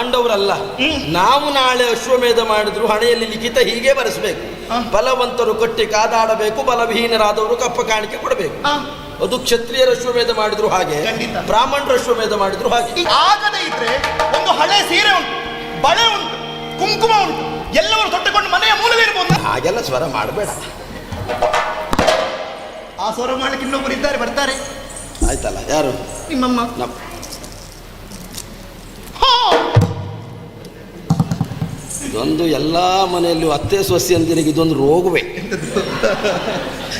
ಪಾಂಡವರಲ್ಲ. ನಾವು ನಾಳೆ ಅಶ್ವಮೇಧ ಮಾಡಿದ್ರು ಹಣೆಯಲ್ಲಿ ಲಿಖಿತ ಹೀಗೆ ಬರೆಸಬೇಕು. ಬಲವಂತರು ಕಟ್ಟಿ ಕಾದಾಡಬೇಕು ಬಲವಿಹೀನರಾದವರು ಕಪ್ಪ ಕಾಣಿಕೆ ಕೊಡಬೇಕು. ಅದು ಕ್ಷತ್ರಿಯರ ಅಶ್ವಮೇಧ ಮಾಡಿದ್ರು ಹಾಗೆ. ಬ್ರಾಹ್ಮಣರ ಅಶ್ವಮೇಧ ಮಾಡಿದ್ರು ಹಾಗೆ. ಆಗದೇ ಇದ್ರೆ ಒಂದು ಹಳೆ ಸೀರೆ ಉಂಟು ಬಳೆ ಉಂಟು ಕುಂಕುಮ ಉಂಟು ಎಲ್ಲವರು ತೊಟ್ಟುಕೊಂಡು ಮನೆಯ ಮೂಲವಿರ್ಬೋದು ಹಾಗೆಲ್ಲ ಸ್ವರ ಮಾಡಬೇಡ. ಆ ಸ್ವರ ಮಾಡಲಿಕ್ಕೆ ಇನ್ನೊಬ್ಬರು ಇದ್ದಾರೆ ಬರ್ತಾರೆ. ಆಯ್ತಲ್ಲ ಯಾರು? ನಿಮ್ಮಮ್ಮ. ನಮ್ಮ ಇದೊಂದು ಎಲ್ಲ ಮನೆಯಲ್ಲೂ ಅತ್ತೆ ಸೊಸೆ ಅಂದಿರಿಗೆ ಇದೊಂದು ರೋಗವೇ.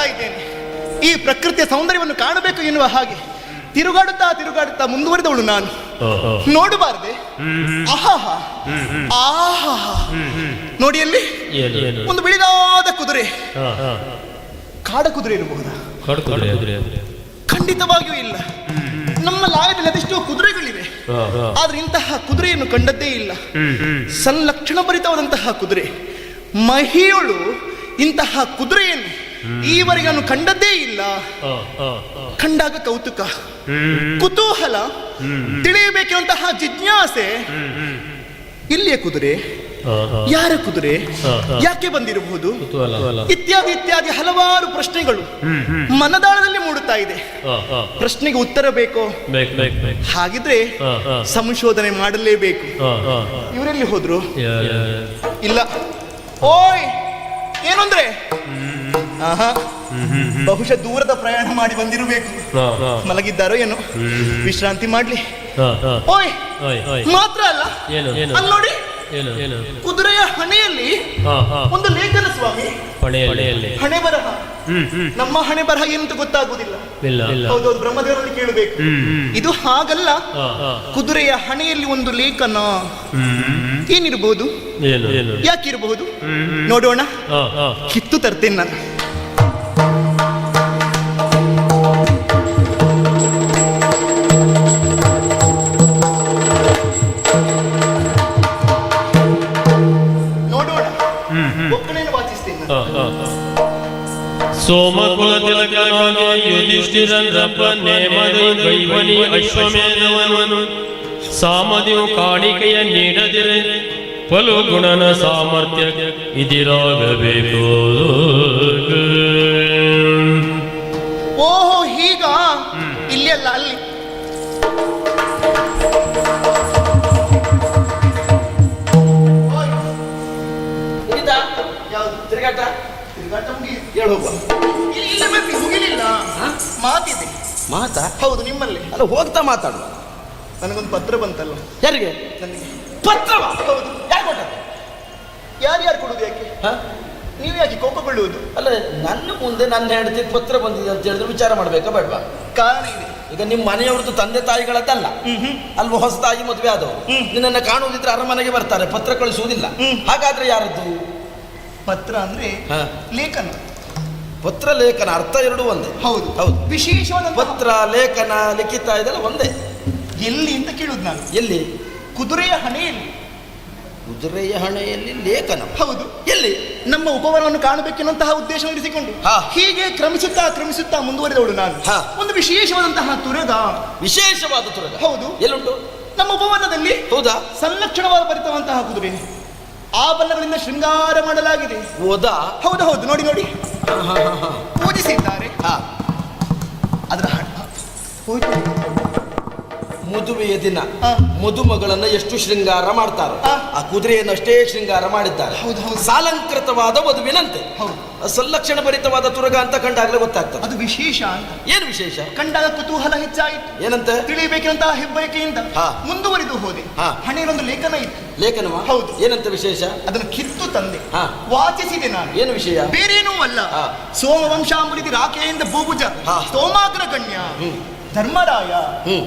ಕಾಣುತ್ತಾ ಇದ್ದೇನೆ. ಈ ಪ್ರಕೃತಿಯ ಸೌಂದರ್ಯವನ್ನು ಕಾಣಬೇಕು ಎನ್ನುವ ಹಾಗೆ ತಿರುಗಾಡುತ್ತಾ ತಿರುಗಾಡುತ್ತಾ ಮುಂದುವರೆದವಳು ನಾನು. ನೋಡಬಾರದೆ? ಆಹಾಹಾ. ಆಹಾ ನೋಡಿ ಅಲ್ಲಿ ಒಂದು ಬಿಳಿದಾದ ಕುದುರೆ. ಕಾಡ ಕುದುರೆ ಇರಬಹುದಾ ಕಡು ಕುದುರೆ ಖಂಡಿತವಾಗಿಯೂ ಇಲ್ಲ. ನಮ್ಮ ಲಾಯದಲ್ಲಿ ಅದೆಷ್ಟೋ ಕುದುರೆಗಳಿವೆ. ಆದ್ರೆ ಇಂತಹ ಕುದುರೆಯನ್ನು ಕಂಡದ್ದೇ ಇಲ್ಲ. ಸಂಲಕ್ಷಣ ಭರಿತವಾದಂತಹ ಕುದುರೆ. ಮಹಿಯಳು ಇಂತಹ ಕುದುರೆಯನ್ನು ಈವರೆಗೆ ನಾನು ಕಂಡದ್ದೇ ಇಲ್ಲ. ಕಂಡಾಗ ಕೌತುಕ. ಕುತೂಹಲ. ತಿಳಿಯಬೇಕಿರುವಂತಹ ಜಿಜ್ಞಾಸೆ. ಇಲ್ಲಿಯ ಕುದುರೆ. ಯಾರ ಕುದುರೆ. ಯಾಕೆ ಬಂದಿರಬಹುದು. ಇತ್ಯಾದಿ ಇತ್ಯಾದಿ ಹಲವಾರು ಪ್ರಶ್ನೆಗಳು. ಮನದಾಳದಲ್ಲಿ ಮೂಡುತ್ತಾ ಇದೆ. ಪ್ರಶ್ನೆಗೆ ಉತ್ತರ ಬೇಕೋ? ಹಾಗಿದ್ರೆ. ಸಂಶೋಧನೆ ಮಾಡಲೇಬೇಕು. ಇವರೆಲ್ಲಿ ಹೋದ್ರು. ಇಲ್ಲ. ಓಯ್! ಏನಂದ್ರೆ? ಬಹುಶಃ ದೂರದ ಪ್ರಯಾಣ ಮಾಡಿ ಬಂದಿರಬೇಕು. ಮಲಗಿದ್ದಾರೋ ಏನೋ. ವಿಶ್ರಾಂತಿ ಮಾಡ್ಲಿ. ಓಯ್. ಮಾತ್ರ ಅಲ್ಲ. ಏನು? ಏನು? ಅಲ್ಲಿ ನೋಡಿ. ಕುದುರೆಯ ಹಣೆಯಲ್ಲಿ. ಒಂದು ಲೇಖನ ಸ್ವಾಮಿ. ಹಣೆ ಬರಹ. ನಮ್ಮ ಹಣೆ ಬರಹ ಏನಂತ ಗೊತ್ತಾಗುವುದಿಲ್ಲ ಹೌದೌದು ಬ್ರಹ್ಮದೇವರಲ್ಲಿ ಕೇಳಬೇಕು. ಇದು ಹಾಗಲ್ಲ. ಕುದುರೆಯ ಹಣೆಯಲ್ಲಿ ಒಂದು ಲೇಖನ. ಹ್ಮ್ ಏನಿರಬಹುದು ಏನು? ಏನು? ಯಾಕಿರಬಹುದು? ನೋಡೋಣ. ಕಿತ್ತು ತರ್ತೇನೆ ನಾನು. ಒಕ್ಕಣೆಯನ್ನು ವಾಚಿಸ್ತೇನೆ ನಾನು. ಹಾ, ಹಾ, ಹಾ. ಸೋಮಕುಲ ತಿಲಕನಾಗಿ ಯುಧಿಷ್ಠಿರನ್ ಯುಧಿಷ್ಠಿರಪ್ಪ ಮದು ಗೈವನಿ ಅಶ್ವಮೇಧವನು ಸಾಮದಿಯು ಕಾಣಿಕೆಯ ನೀಡದಿರೆ ಫಲು ಗುಣನ ಸಾಮರ್ಥ್ಯ ಇದಿರಾಗಬೇಕು ಓಹೋ ಹೀಗ ಇಲ್ಲೆಲ್ಲ ಅಲ್ಲ ತಿರುಗಾಟ ತಿರುಗಾಟ. ಹೇಳು ಮುಗಿಲಿಲ್ಲ ಮಾತಿದೆ. ಮಾತಾ? ಹೌದು ನಿಮ್ಮಲ್ಲಿ. ಅಲ್ಲ ಹೋಗ್ತಾ ಮಾತಾಡು ನನಗೊಂದು ಪತ್ರ ಬಂತಲ್ಲ. ಯಾರಿಗೆ? ನನಗೆ. ಪತ್ರವ? ಹೌದು. ಯಾರು ಕೊಟ್ಟದ್ದು? ಯಾರು ಕೊಡುದು ಯಾಕೆ? ನೀವು ಯಾಕೆ ಕೋಪಗೊಳ್ಳುವುದು? ಅಲ್ಲ ನನ್ನ ಮುಂದೆ ನನ್ನ ಹೆಂಡತಿ ಪತ್ರ ಬಂದಿದೆ ಅಂತ ಹೇಳಿದ್ರೆ ವಿಚಾರ ಮಾಡ್ಬೇಕಾ ಬೇಡವಾ? ಕಾರಣ ಇದೆ. ಈಗ ನಿಮ್ಮ ಮನೆಯವ್ರದ್ದು ತಂದೆ ತಾಯಿಗಳದ್ದಲ್ಲ. ಅಲ್ವ ಹೊಸದಾಗಿ ಮದುವೆ ಆದವು ನಿನ್ನ ನಿನ್ನನ್ನು ಕಾಣುವುದಿದ್ರೆ ಅರಮನೆಗೆ ಬರ್ತಾರೆ ಪತ್ರ ಕಳಿಸುವುದಿಲ್ಲ. ಹಾಗಾದ್ರೆ ಯಾರದ್ದು? ಪತ್ರ ಅಂದ್ರೆ ಹ. ಲೇಖನ. ಪತ್ರ ಲೇಖನ ಅರ್ಥ ಎರಡು ಒಂದೇ. ಹೌದು. ಹೌದು. ವಿಶೇಷವಾದ ಪತ್ರ ಲೇಖನ ಲಿಖಿತ ಇದೆಲ್ಲ ಒಂದೇ. ಎಲ್ಲಿ ಅಂತ ಕೇಳುದು ನಾನು. ಎಲ್ಲಿ? ಕುದುರೆಯ ಹಣೆಯಲ್ಲಿ. ಕುದುರೆಯ ಹಣೆಯಲ್ಲಿ ಲೇಖನ. ಹೌದು. ಎಲ್ಲಿ? ನಮ್ಮ ಉಪವನವನ್ನು ಕಾಣಬೇಕೆನ್ನುವಂತಹ ಉದ್ದೇಶ ಇರಿಸಿಕೊಂಡು. ಹೀಗೆ ಕ್ರಮಿಸುತ್ತಾ ಕ್ರಮಿಸುತ್ತಾ ಮುಂದುವರೆದವಳು ನಾನು. ಹಾ. ಒಂದು ವಿಶೇಷವಾದಂತಹ ತುರದ ವಿಶೇಷವಾದ ತುರದ ಹೌದು. ಎಲ್ಲುಂಟು ನಮ್ಮ ಉಪವನದಲ್ಲಿ ಹೌದಾ? ಸಂರಕ್ಷಣವಾದ ಭರಿತವಂತಹ ಕುದುರೆ. ಆಭರಣಗಳಿಂದ ಶೃಂಗಾರ ಮಾಡಲಾಗಿದೆ. ಓದಾ ಹೌದು ಹೌದು. ನೋಡಿ ನೋಡಿ. ಪೂಜಿಸಿದ್ದಾರೆ. ಹಾ. ಅದರ ಹಣ ಹೋಯ್ತು ಮದುವೆಯ ದಿನ ಮದುಮಗಳನ್ನ ಎಷ್ಟು ಶೃಂಗಾರ ಮಾಡ್ತಾರೆ? ಆ ಕುದುರೆಯನ್ನು ಅಷ್ಟೇ ಶೃಂಗಾರ ಮಾಡಿದ್ದಾರೆ. ಸಾಲಂಕೃತವಾದ ಮದುವಿನಂತೆ ಹೌದು. ಸಂಲಕ್ಷಣ ಭರಿತವಾದ ತುರಗ ಅಂತ ಕಂಡಾಗಲೇ ಗೊತ್ತಾಗ್ತದೆ. ಅದು ವಿಶೇಷ ಅಂತ. ಏನು ವಿಶೇಷ? ಕಂಡಾಗ ಕುತೂಹಲ ಹೆಚ್ಚಾಯಿತು. ಏನಂತ? ತಿಳಿಯಬೇಕಂತ ಹೆಬ್ಬಯಕೆಯಿಂದ. ಮುಂದುವರಿದು ಹೋದೆ. ಹಣೆಯಲ್ಲೊಂದು ಲೇಖನ ಇತ್ತು ಲೇಖನವ? ಹೌದು. ಏನಂತ ವಿಶೇಷ? ಅದನ್ನು ಕಿತ್ತು ತಂದೆ. ವಾಚಿಸಿದೆ ನಾನು. ಏನು ವಿಷಯ? ಬೇರೇನೂ ಅಲ್ಲ. ಹಾ. ಸೋಮವಂಶಾಂಬುಲಿದಿ ರಾಕೆಯಿಂದ ಭೂಭುಜ. ಸೋಮಾಗ್ರ ಹ್ಮ್. ಧರ್ಮರಾಯ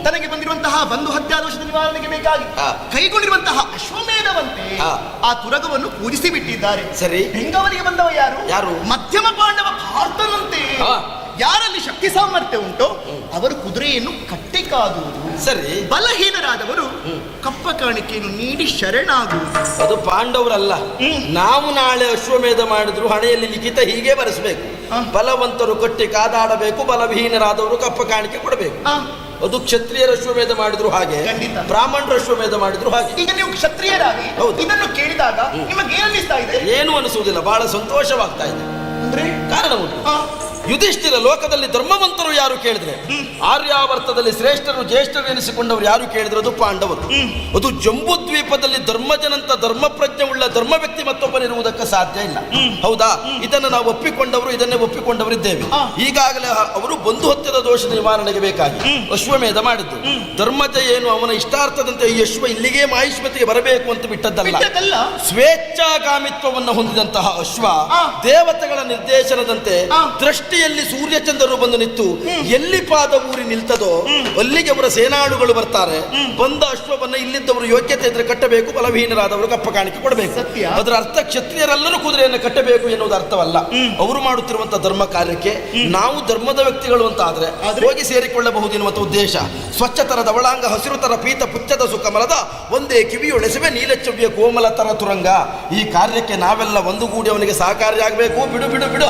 ತನಗೆ ಬಂದಿರುವಂತಹ ಬಂಧು ಹತ್ಯಾದೋಷದ ನಿವಾರಣೆಗೆ ಬೇಕಾಗಿ. ಕೈಗೊಂಡಿರುವಂತಹ ಅಶ್ವಮೇಧವಂತೆ ಆ ತುರಗವನ್ನು ಪೂಜಿಸಿ ಬಿಟ್ಟಿದ್ದಾರೆ. ಸರಿ. ಬೆಂಗವರಿಗೆ ಬಂದವ ಯಾರು? ಯಾರು? ಮಧ್ಯಮ ಪಾಂಡವ ಪಾರ್ಥನಂತೆ ಹಾ. ಯಾರಲ್ಲಿ ಶಕ್ತಿ ಸಾಮರ್ಥ್ಯ ಉಂಟೋ? ಅವರು ಕುದುರೆಯನ್ನು ಕಟ್ಟಿ ಕಾದುವುದು. ಸರಿ. ಬಲಹೀನರಾದವರು ಕಪ್ಪ ಕಾಣಿಕೆಯನ್ನು ನೀಡಿ ಶರಣಾಗು ಅದು ಪಾಂಡವರಲ್ಲ. ನಾವು ನಾಳೆ ಅಶ್ವಮೇಧ ಮಾಡಿದ್ರು ಹಣೆಯಲ್ಲಿ ಲಿಖಿತ ಹೀಗೆ ಬರೆಸಬೇಕು. ಬಲವಂತರು ಕಟ್ಟಿ ಕಾದಾಡಬೇಕು ಬಲವಿಹೀನರಾದವರು ಕಪ್ಪ ಕಾಣಿಕೆ ಕೊಡಬೇಕು. ಅದು ಕ್ಷತ್ರಿಯರ ಅಶ್ವಮೇಧ ಮಾಡಿದ್ರು ಹಾಗೆ. ಬ್ರಾಹ್ಮಣರ ಅಶ್ವಮೇಧ ಮಾಡಿದ್ರು ಹಾಗೆ. ಈಗ ನೀವು ಕ್ಷತ್ರಿಯರಾಗಿ ಹೌದು. ಇದನ್ನು ಕೇಳಿದಾಗ ನಿಮಗೆ ಇದೆ? ಏನು ಅನಿಸುವುದಿಲ್ಲ ಬಹಳ ಸಂತೋಷವಾಗ್ತಾ ಇದೆ. ಅಂದ್ರೆ? ಕಾರಣ ಉಂಟು. ಯುಧಿಷ್ಠಿರ ಲೋಕದಲ್ಲಿ ಧರ್ಮವಂತರು ಯಾರು ಕೇಳಿದ್ರೆ? ಆರ್ಯಾವರ್ತದಲ್ಲಿ ಶ್ರೇಷ್ಠರು ಜ್ಯೇಷ್ಠರು ಎನಿಸಿಕೊಂಡವರು ಯಾರು ಕೇಳಿದ್ರೆ ಅದು ಪಾಂಡವರು. ಅದು ಜಂಬುದ್ವೀಪದಲ್ಲಿ ಧರ್ಮಜನಂತ ಧರ್ಮ ಪ್ರಜ್ಞೆ ಉಳ್ಳ ಧರ್ಮ ವ್ಯಕ್ತಿ ಮತ್ತೊಬ್ಬನಿರುವುದಕ್ಕೆ ಸಾಧ್ಯ ಇಲ್ಲ. ಹೌದಾ? ಇದನ್ನು ನಾವು ಒಪ್ಪಿಕೊಂಡವರು ಇದನ್ನೇ ಒಪ್ಪಿಕೊಂಡವರಿದ್ದೇವೆ. ಇದ್ದೇವೆ ಈಗಾಗಲೇ ಅವರು ಬಂಧು ಹತ್ಯದ ದೋಷ ನಿವಾರಣೆಗೆ ಬೇಕಾಗಿ. ಅಶ್ವಮೇಧ ಮಾಡಿದ್ದು. ಧರ್ಮಜ ಏನು ಅವನ ಇಷ್ಟಾರ್ಥದಂತೆ ಈ ಅಶ್ವ ಇಲ್ಲಿಗೆ ಮಾಹಿಷ್ಮತಿಗೆ ಬರಬೇಕು ಅಂತ ಬಿಟ್ಟದ್ದಲ್ಲ. ಸ್ವೇಚ್ಛಾಗಾಮಿತ್ವವನ್ನು ಹೊಂದಿದಂತಹ ಅಶ್ವ ದೇವತೆಗಳ ನಿರ್ದೇಶನದಂತೆ ಆ. ದೃಷ್ಟಿಯಲ್ಲಿ ಸೂರ್ಯಚಂದ್ರರು ಬಂದು ನಿಂತು ಎಲ್ಲಿ ಪಾದ ಊರಿ ನಿಲ್ತದೋ ಅಲ್ಲಿಗೆ ಅವರ ಸೇನಾಳುಗಳು ಬರ್ತಾರೆ. ಬಂದ ಅಶ್ವವನ್ನ ಇಲ್ಲಿದ್ದವರು ಯೋಗ್ಯತೆ ಇದ್ರೆ ಕಟ್ಟಬೇಕು ಬಲವೀನರಾದವರು ಕಪ್ಪ ಕಾಣಿಕೆ ಕೊಡಬೇಕು. ಅದರ ಅರ್ಥ ಕ್ಷತ್ರಿಯರೆಲ್ಲರೂ ಕುದುರೆಯನ್ನು ಕಟ್ಟಬೇಕು ಎನ್ನುವುದು ಅರ್ಥವಲ್ಲ. ಅವರು ಮಾಡುತ್ತಿರುವಂತಹ ಧರ್ಮ ಕಾರ್ಯಕ್ಕೆ ನಾವು ಧರ್ಮದ ವ್ಯಕ್ತಿಗಳು ಅಂತ ಆದ್ರೆ? ಹೋಗಿ ಸೇರಿಕೊಳ್ಳಬಹುದು ಎನ್ನುವಂತ ಉದ್ದೇಶ. ಸ್ವಚ್ಛತರದ ಒಳಾಂಗ ಹಸಿರು ತರ ಪೀತ ಪುಚ್ಚದ ಸುಖಮಲದ ಒಂದೇ ಕಿವಿಯೊಳೆಸುವೆ ನೀಲಚವ್ಯ ಕೋಮಲ ತರ ತುರಂಗ. ಈ ಕಾರ್ಯಕ್ಕೆ ನಾವೆಲ್ಲ ಒಂದುಗೂಡಿ ಅವನಿಗೆ ಸಹಕಾರಿಯಾಗಬೇಕು. ಬಿಡು ಬಿಡು ಬಿಡು.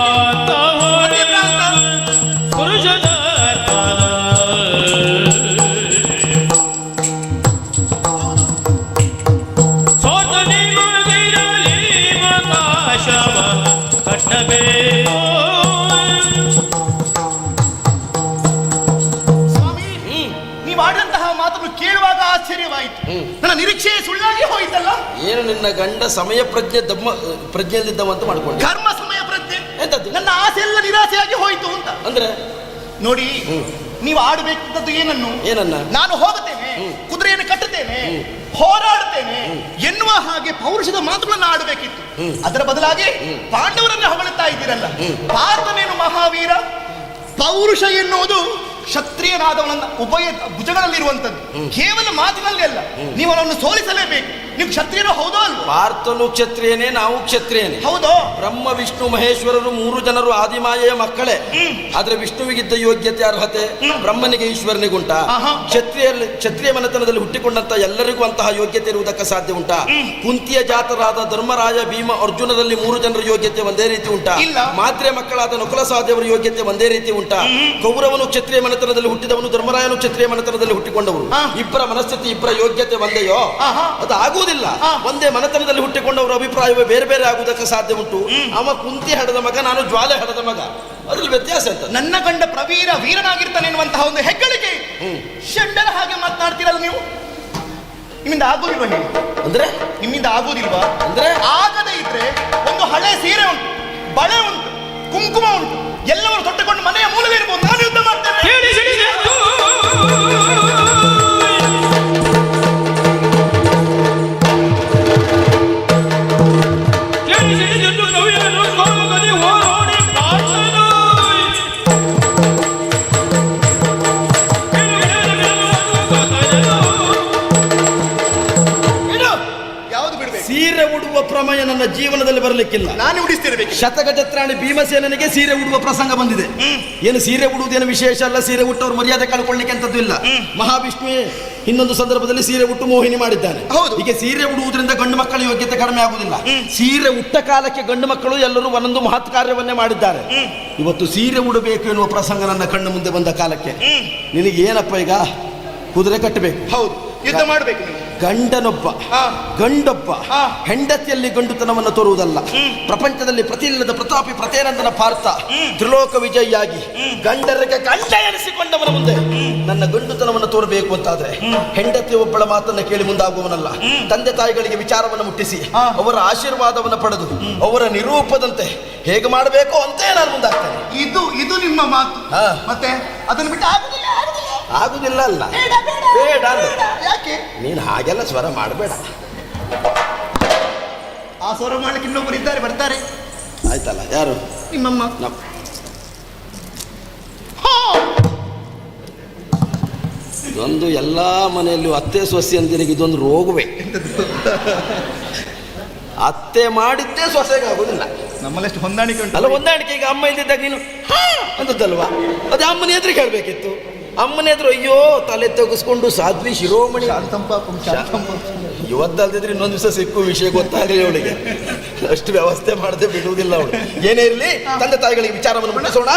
ಸುಳ್ಳಾಗಿ ಹೋಯ್ತಲ್ಲ? ಏನು ನಿನ್ನ ಗಂಡ ಸಮಯ ಪ್ರಜ್ಞೆ ದಮ್ಮ ಪ್ರಜ್ಞೆಯಲ್ಲಿದ್ದವಂತ ಮಾಡ್ಕೊಂಡು. ಕರ್ಮ ಸಮಯ ಪ್ರಜ್ಞೆ. ಎಂತದ್ದು? ನನ್ನ ಆಸೆ ಎಲ್ಲ ನಿರಾಸೆಯಾಗಿ ಹೋಯಿತು ಅಂತ. ಅಂದ್ರೆ? ನೋಡಿ ನೀವು ಆಡಬೇಕಿದ್ದದ್ದು ಏನನ್ನು? ಏನನ್ನ? ನಾನು ಹೋಗುತ್ತೇನೆ ಕುದುರೆಯನ್ನು ಕಟ್ಟುತ್ತೇನೆ ಹೋರಾಡುತ್ತೇನೆ ಎನ್ನುವ ಹಾಗೆ ಪೌರುಷದ ಮಾತುಗಳನ್ನು ಆಡಬೇಕಿತ್ತು. ಅದರ ಬದಲಾಗಿ ಪಾಂಡವರನ್ನ ಹೊಗಳುತ್ತಾ ಇದ್ದೀರಲ್ಲ. ಭಾರತನೇನು ಮಹಾವೀರ? ಪೌರುಷ ಎನ್ನುವುದು ಕ್ಷತ್ರಿಯನಾದವನನ್ನ ಉಭಯ ಭುಜಗಳಲ್ಲಿರುವಂಥದ್ದು. ಕೇವಲ ಮಾತಿನಲ್ಲಿ ಅಲ್ಲ ನೀವು ಅವನನ್ನು ಸೋಲಿಸಲೇಬೇಕು. ನೀವು ಕ್ಷತ್ರಿಯರು ಹೌದೋ ಅಲ್ವ? ಪಾರ್ಥನು ಕ್ಷತ್ರಿಯನೇ ನಾವು ಕ್ಷತ್ರಿಯನೇ. ಹೌದೋ? ಬ್ರಹ್ಮ ವಿಷ್ಣು ಮಹೇಶ್ವರರು ಮೂರು ಜನರು ಆದಿಮಾಯೆಯ ಮಕ್ಕಳೇ. ಆದ್ರೆ ವಿಷ್ಣುವಿಗಿದ್ದ ಯೋಗ್ಯತೆ ಅರ್ಹತೆ ಬ್ರಹ್ಮನಿಗೆ ಈಶ್ವರನಿಗುಂಟ. ಕ್ಷತ್ರಿಯ ಕ್ಷತ್ರಿಯ ಮನೆತನದಲ್ಲಿ ಹುಟ್ಟಿಕೊಂಡಂತ ಎಲ್ಲರಿಗೂ ಅಂತಹ ಯೋಗ್ಯತೆ ಇರುವುದಕ್ಕೆ ಸಾಧ್ಯ ಉಂಟಾ? ಕುಂತಿಯ ಜಾತರಾದ ಧರ್ಮರಾಯ ಭೀಮ ಅರ್ಜುನರಲ್ಲಿ ಮೂರು ಜನರ ಯೋಗ್ಯತೆ ಒಂದೇ ರೀತಿ ಉಂಟಾ. ಮಾತ್ರೆ ಮಕ್ಕಳಾದ ನಕುಲ ಸಹದೇವರ ಯೋಗ್ಯತೆ ಒಂದೇ ರೀತಿ ಉಂಟಾ? ಕೌರವನು ಕ್ಷತ್ರಿಯ ಮನೆತನದಲ್ಲಿ ಹುಟ್ಟಿದವನು ಧರ್ಮರಾಯನು ಕ್ಷತ್ರಿಯ ಮನೆತನದಲ್ಲಿ ಹುಟ್ಟಿಕೊಂಡವರು ಇಬ್ಬರ ಮನಸ್ಥಿತಿ ಇಬ್ಬರ ಯೋಗ್ಯತೆ ಒಂದೆಯೋ. ಅದು ಆಗುವುದಿಲ್ಲ. ಒಂದೇ ಮನೆತನದಲ್ಲಿ ಹುಟ್ಟಿಕೊಂಡವರ ಅಭಿಪ್ರಾಯವೇ ಬೇರೆ ಬೇರೆ ಆಗುವುದಕ್ಕೆ ಸಾಧ್ಯ ಉಂಟು. ಅವ ಕುಂತಿ ಹಡದ ಮಗ ನಾನು ಜ್ವಾಲೆ ಹಡದ ಮಗ. ಅದ್ರಲ್ಲಿ ವ್ಯತ್ಯಾಸ ಅಂತ ನನ್ನ ಗಂಡ ಪ್ರವೀರ ವೀರನಾಗಿರ್ತಾನೆ ಎನ್ನುವಂತಹ ಒಂದು ಹೆಗ್ಗಳಿಕೆ. ಶಂಡರ ಹಾಗೆ ಮಾತನಾಡ್ತೀರಲ್ಲ ನೀವು? ನಿಮ್ಮಿಂದ ಆಗೋದಿಲ್ವಾ ನೀವು? ಅಂದ್ರೆ? ನಿಮ್ಮಿಂದ ಆಗೋದಿಲ್ವಾ ಅಂದ್ರೆ? ಆಗದೇ ಇದ್ರೆ ಒಂದು ಹಳೆ ಸೀರೆ ಉಂಟು ಬಳೆ ಉಂಟು ಕುಂಕುಮ ಉಂಟು. ಎಲ್ಲವರು ತೊಟ್ಟುಕೊಂಡು ಮನೆಯ ಮೂಲವೇ ಇರ್ಬೋದು. ನಾನು ಯುದ್ಧ ಮಾಡ್ತೇನೆ. ಶತಕ ಜತ್ರಾಣಿ ಭೀಮಸೇನನಿಗೆ ಸೀರೆ ಉಡುವ ಪ್ರಸಂಗ ಬಂದಿದೆ. ಏನು ಸೀರೆ ಉಡುವುದೇನು ವಿಶೇಷ ಅಲ್ಲ ಸೀರೆ ಉಟ್ಟವರು ಮರ್ಯಾದೆ ಕಳ್ಕೊಳ್ಳಿಕ್ಕೆ ಅಂತದ್ದು ಇಲ್ಲ. ಮಹಾವಿಷ್ಣುವೇ ಇನ್ನೊಂದು ಸಂದರ್ಭದಲ್ಲಿ ಸೀರೆ ಉಟ್ಟು ಮೋಹಿನಿ ಮಾಡಿದ್ದಾನೆ. ಹೌದು. ಈಗ ಸೀರೆ ಉಡುವುದರಿಂದ ಗಂಡು ಮಕ್ಕಳ ಯೋಗ್ಯತೆ ಕಡಿಮೆ ಆಗುವುದಿಲ್ಲ. ಸೀರೆ ಉಟ್ಟ ಕಾಲಕ್ಕೆ ಗಂಡು ಮಕ್ಕಳು ಎಲ್ಲರೂ ಒಂದೊಂದು ಮಹತ್ ಕಾರ್ಯವನ್ನೇ ಮಾಡಿದ್ದಾರೆ. ಇವತ್ತು ಸೀರೆ ಉಡಬೇಕು ಎನ್ನುವ ಪ್ರಸಂಗ ನನ್ನ ಕಣ್ಣು ಮುಂದೆ ಬಂದ ಕಾಲಕ್ಕೆ. ನಿನಗೆ ಏನಪ್ಪ ಈಗ? ಕುದುರೆ ಕಟ್ಟಬೇಕು. ಹೌದು. ಯುದ್ಧ ಮಾಡ್ಬೇಕು ಗಂಡನೊಬ್ಬ. ಗಂಡೊಬ್ಬ. ಹೆಂಡತಿಯಲ್ಲಿ ಗಂಡುತನವನ್ನು ತೋರುವುದಲ್ಲ. ಪ್ರಪಂಚದಲ್ಲಿ ಪ್ರತಿ ಇಲ್ಲದ ಪ್ರತಾಪಿ ಪ್ರತೇನಂದನ ಪಾರ್ಥ ತ್ರಿಲೋಕ ವಿಜಯಿಯಾಗಿ ಗಂಡರಿಗೆ ಗಂಡ ಎನಿಸಿಕೊಂಡವನ ಮುಂದೆ ನನ್ನ ಗಂಡುತನವನ್ನು ತೋರಬೇಕು ಅಂತಾದ್ರೆ ಹೆಂಡತಿ ಒಬ್ಬಳ ಮಾತನ್ನ ಕೇಳಿ ಮುಂದಾಗುವವನಲ್ಲ. ತಂದೆ ತಾಯಿಗಳಿಗೆ ವಿಚಾರವನ್ನು ಮುಟ್ಟಿಸಿ. ಅವರ ಆಶೀರ್ವಾದವನ್ನು ಪಡೆದು ಅವರ ನಿರೂಪದಂತೆ ಹೇಗೆ ಮಾಡಬೇಕು ಅಂತೇ ನಾನು ಮುಂದಾಗ್ತೇನೆ. ಇದು ಇದು ನಿಮ್ಮ ಮಾತು. ಮತ್ತೆ ಅದನ್ನು ಬಿಟ್ಟು ಆಗುದಿಲ್ಲ ಆಗುದಿಲ್ಲ. ಆಗುದಿಲ್ಲ ಅಲ್ಲ ಬೇಡ. ಯಾಕೆ? ನೀನು ಹಾಗೆಲ್ಲ ಸ್ವರ ಮಾಡಬೇಡ. ಆ ಸ್ವರ ಮಾಡ್ಲಿಕ್ಕೆ ಇನ್ನೊಬ್ಬರು ಇದ್ದಾರೆ ಬರ್ತಾರೆ. ಆಯ್ತಲ್ಲ ಯಾರು? ನಿಮ್ಮಮ್ಮ. ನಮ್ಮ. ಇದೊಂದು ಎಲ್ಲ ಮನೆಯಲ್ಲೂ ಅತ್ತೆ ಸೊಸೆ ಅಂದಿರಿಗೆ ಇದೊಂದು ರೋಗವೇ. ಅತ್ತೆ ಮಾಡಿದ್ದೇ ಸೊಸೆಗೆ ನಮ್ಮಲ್ಲಿಷ್ಟು ನಮ್ಮಲ್ಲಷ್ಟು ಹೊಂದಾಣಿಕೆ ಉಂಟು. ಅಲ್ಲ ಹೊಂದಾಣಿಕೆ ಈಗ ಅಮ್ಮ ಇದ್ದಿದ್ದಾಗ ನೀನು ಅಂತದಲ್ವಾ ಅಂತದ್ದಲ್ವಾ ಅದೇ ಅಮ್ಮನ ಎದುರು ಹೇಳ್ಬೇಕಿತ್ತು ಅಮ್ಮನ ಎದುರು ಅಯ್ಯೋ ತಲೆ ತೆಗೆಸ್ಕೊಂಡು ಸಾಧ್ವಿ ಶಿರೋಮಣಿ. ಇವತ್ತಲ್ದಿದ್ರೆ ಇನ್ನೊಂದು ದಿವಸ ಸಿಕ್ಕು ವಿಷಯ ಗೊತ್ತಾಗಲಿ ಅವಳಿಗೆ. ಅಷ್ಟು ವ್ಯವಸ್ಥೆ ಮಾಡದೆ ಬಿಡುವುದಿಲ್ಲ ಅವಳು. ಏನೇ ಇರಲಿ ತಂದೆ ತಾಯಿಗಳಿಗೆ ವಿಚಾರವನ್ನು ಮುಟ್ಟಿಸೋಣ